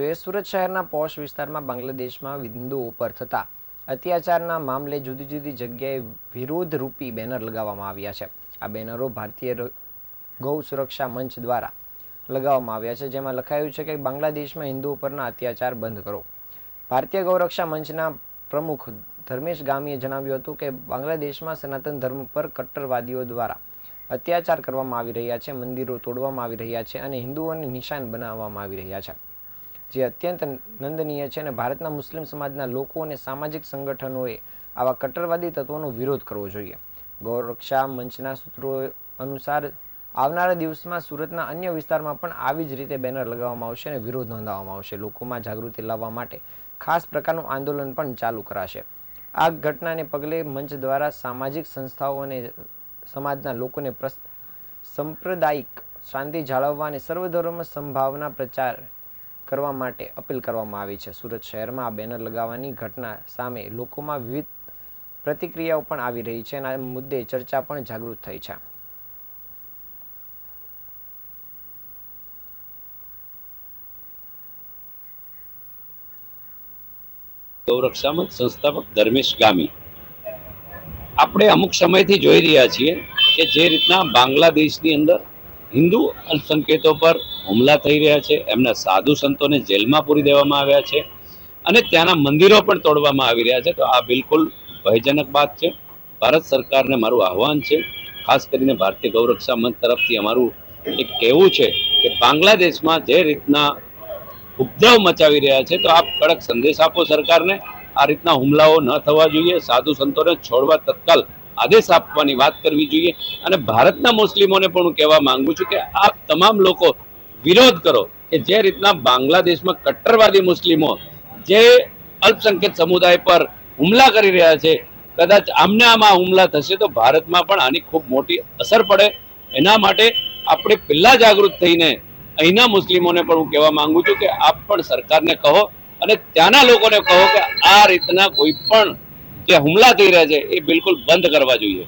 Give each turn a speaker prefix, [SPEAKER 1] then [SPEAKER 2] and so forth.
[SPEAKER 1] જોઈએ સુરત શહેરના પોશ વિસ્તારમાં બાંગ્લાદેશમાં હિન્દુઓ પર થતા અત્યાચારના મામલે જુદી જુદી જગ્યાએ વિરોધરૂપી બેનર લગાવવામાં આવ્યા છે. આ બેનરો ભારતીય ગૌ સુરક્ષા મંચ દ્વારા લગાવવામાં આવ્યા છે, જેમાં લખાયું છે કે બાંગ્લાદેશમાં હિન્દુઓ પરના અત્યાચાર બંધ કરો. ભારતીય ગૌરક્ષા મંચના પ્રમુખ ધર્મેશ ગામીએ જણાવ્યું હતું કે બાંગ્લાદેશમાં સનાતન ધર્મ પર કટ્ટરવાદીઓ દ્વારા અત્યાચાર કરવામાં આવી રહ્યા છે, મંદિરો તોડવામાં આવી રહ્યા છે અને હિન્દુઓને નિશાન બનાવવામાં આવી રહ્યા છે. જે અત્યંત નંદનીય છે અને ભારતના મુસ્લિમ સમાજના લોકો અને સામાજિક સંગઠનોએ આવા કટ્ટરવાદી તત્વોનો વિરોધ કરવો જોઈએ. ગૌરક્ષા મંચના સૂત્રો અનુસાર આવનારા દિવસમાં સુરતના અન્ય વિસ્તારમાં પણ આવી જ રીતે બેનર લગાવવામાં આવશે અને વિરોધ નોંધાવવામાં આવશે. લોકોમાં જાગૃતિ લાવવા માટે ખાસ પ્રકારનું આંદોલન પણ ચાલુ કરાશે. આ ઘટનાને પગલે મંચ દ્વારા સામાજિક સંસ્થાઓ અને સમાજના લોકોને પ્રસ- સાંપ્રદાયિક શાંતિ જાળવવા અને સર્વધર્મ સંભાવના પ્રચાર કરવા માટે અપીલ કરવામાં આવી છે. સુરત શહેરમાં આ બેનર લગાવવાની ઘટના સામે લોકોમાં વિવિધ પ્રતિક્રિયાઓ પણ આવી રહી છે અને આ મુદ્દે ચર્ચા પણ જાગૃત થઈ છે.
[SPEAKER 2] ગૌરક્ષામાં સંસ્થાપક ધર્મેશ ગામી. આપણે અમુક સમયથી જોઈ રહ્યા છીએ કે જે રીતના બાંગ્લાદેશની અંદર હિન્દુ અલ્પસંકેતો પર હુમલા થઈ રહ્યા છે. એમના સાધુ સંતોને જેલમાં પૂરી દેવામાં આવ્યા છે અને ત્યાંના મંદિરો પણ તોડવામાં આવી રહ્યા છે. તો આ બિલકુલ ભયજનક વાત છે. ભારત સરકારને મારું આહવાન છે, ખાસ કરીને ભારતીય ગૌરક્ષા મંચ તરફથી અમારું એક કહેવું છે કે બાંગ્લાદેશમાં જે રીતના ઉપદ્રવ મચાવી રહ્યા છે, તો આપ કડક સંદેશ આપો સરકારને. આ રીતના હુમલાઓ ન થવા જોઈએ. સાધુ સંતોને છોડવા તત્કાલ આદેશ આપવાની વાત કરવી જોઈએ. અને ભારતના મુસ્લિમોને પણ હું કહેવા માંગુ છું કે આ તમામ લોકો વિરોધ કરો કે જે રીતના બાંગ્લાદેશમાં કટ્ટરવાદી મુસ્લિમો જે અલ્પસંખ્યક સમુદાય પર હુમલા કરી રહ્યા છે, કદાચ આમને આમાં હુમલા થશે તો ભારતમાં પણ આની ખૂબ મોટી અસર પડે. એના માટે આપણે પહેલાં જાગૃત થઈને અહીંના મુસ્લિમોને પણ હું કહેવા માંગુ છું કે આપ પણ સરકારને કહો અને ત્યાંના લોકોને કહો કે આ રીતના કોઈ પણ જે હુમલા થઈ રહ્યા છે એ બિલકુલ બંધ કરવા જોઈએ.